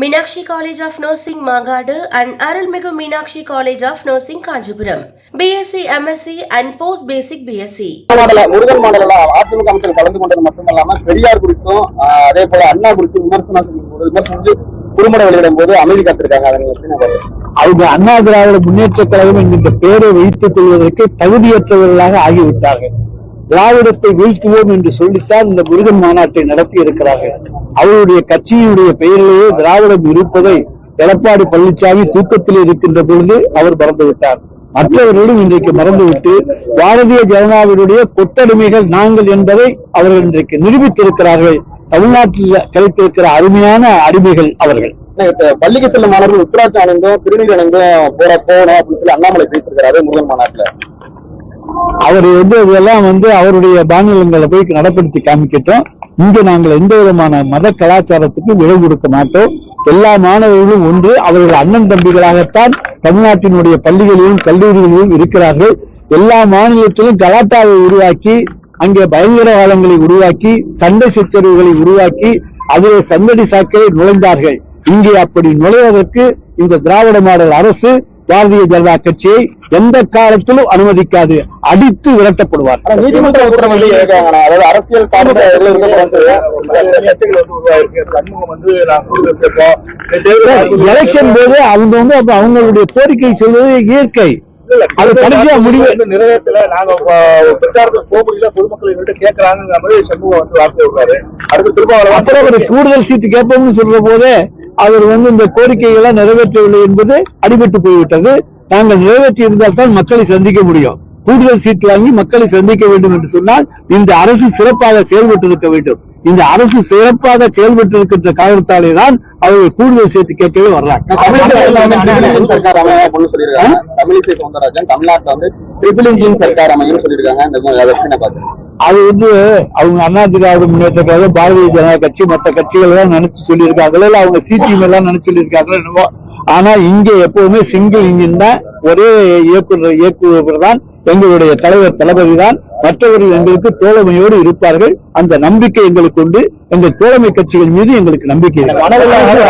College of Nursing Magadu and Arulmigu Meenakshi College of Nursing Kanchipuram. BSc, MSc and Post Basic BSc. மாடல முருகன் மாடல அதிமுக அமைச்சர் கலந்து கொண்டது மட்டுமல்லாம பெரியார் குறித்தும் அதே போல அண்ணா குறித்து விமர்சனம் விமர்சனம் குறும்பட வெளியிடும் போது அமைதி காத்திருக்காங்க? அவங்க அண்ணா திராவிட முன்னேற்ற கழகம் என்கின்ற பெயரை வைத்துக் கொள்வதற்கு தகுதியற்றவர்களாக ஆகிவிட்டார்கள் திராவிடத்தை வீழ்த்துவோம் என்று சொல்லித்தான் இந்த முருகன் மாநாட்டை நடத்தி இருக்கிறார்கள் அவருடைய கட்சியினுடைய பெயரிலேயே திராவிடம் இருப்பதை எடப்பாடி பழனிசாமி தூக்கத்தில் இருக்கின்ற பொழுது அவர் மறந்துவிட்டார். மற்றவர்களும் இன்றைக்கு மறந்துவிட்டு பாரதிய ஜனதாவினுடைய கொத்தடிமைகள் நாங்கள் என்பதை அவர்கள் இன்றைக்கு நிரூபித்திருக்கிறார்கள். தமிழ்நாட்டில் கிடைத்திருக்கிற அருமையான அடிமைகள் அவர்கள். பள்ளிக்கு செல்லும் மாணவர்கள் உத்தராட்சி அணிந்தும் திருநீர் அணிந்தும் போற போகணும் அப்படின்னு சொல்லி அண்ணாமலை பேசியிருக்கிறாரு முருகன் மாநாட்டில். அவர் வந்து இதெல்லாம் வந்து அவருடைய மாநிலங்களை போய் நடப்படுத்தி காமிக்கட்டும். இங்கு நாங்கள் எந்த விதமான மத கலாச்சாரத்துக்கும் விலை கொடுக்க மாட்டோம். எல்லா மாணவர்களும் ஒன்று அவர்கள் அண்ணன் தம்பிகளாகத்தான் தமிழ்நாட்டினுடைய பள்ளிகளிலும் கல்லூரிகளிலும் இருக்கிறார்கள். எல்லா மாநிலத்திலும் கலாட்டாவை உருவாக்கி அங்கே பயங்கரவாதங்களை உருவாக்கி சண்டை சச்சரவுகளை உருவாக்கி அதில் சந்தடி சாக்களை நுழைந்தார்கள். இங்கே அப்படி நுழைவதற்கு இந்த திராவிட மாடல் அரசு பாரதிய ஜனதா கட்சியை எந்த காலத்திலும் அனுமதிக்காது அடித்து விரட்டப்படுவார் நீதிமன்ற உத்தரவு அதாவது அரசியல் சார்ந்த எலெக்ஷன் போது அவங்க வந்து அவங்களுடைய கோரிக்கை சொல்வது இயற்கை. அது கடைசியா முடிவு. நிறைவேற்றல. நாங்க இப்ப பிரச்சாரத்துக்கு போக முடியல. பொதுமக்கள் எங்கள்கிட்ட கேட்கறாங்கிற மாதிரி சண்முகம் வந்து வாக்கு விடுறாரு அடுத்து திரும்ப அப்புறம் ஒரு கூடுதல் சீட்டு கேட்போம்னு சொல்ற போதே அவர் வந்து இந்த கோரிக்கைகளை நிறைவேற்றவில்லை என்பது அடிபட்டு போய்விட்டது நாங்கள் நிறைவேற்றி இருந்தால் தான் மக்களை சந்திக்க முடியும் கூடுதல் சீட் வாங்கி மக்களை சந்திக்க வேண்டும் என்று சொன்னால் இந்த அரசு சிறப்பாக செயல்பட்டு இருக்க வேண்டும் இந்த அரசு சிறப்பாக செயல்பட்டு இருக்கின்ற காரணத்தாலே தான் அவர்கள் கூடுதல் சீட்டு கேட்கவே வர்றாங்க தமிழிசை சவுந்தரராஜன் தமிழ்நாட்டுல வந்து ட்ரிபிள் இன்ஜின் சர்க்கார் அமையும் சொல்லியிருக்காங்க இந்த மாதிரி அது வந்து அவங்க அண்ணா திராவிட முன்னேற்ற பாரதிய ஜனதா கட்சி மற்ற கட்சிகள் எல்லாம் நினைச்சு சொல்லியிருக்காங்களோ இல்ல அவங்க சிபிஎம் எல்லாம் நினைச்சு சொல்லியிருக்காங்களோ என்னவோ. ஆனா இங்க எப்பவுமே சிங்கிள் இன்ஜின் தான். ஒரே இயக்குனர் இயக்குநர் தான் எங்களுடைய தலைவர் தளபதி தான் மற்றவர்கள் எங்களுக்கு தோழமையோடு இருப்பார்கள். அந்த நம்பிக்கை எங்களுக்கு உண்டு. எங்கள் தோழமை கட்சிகள் மீது எங்களுக்கு நம்பிக்கை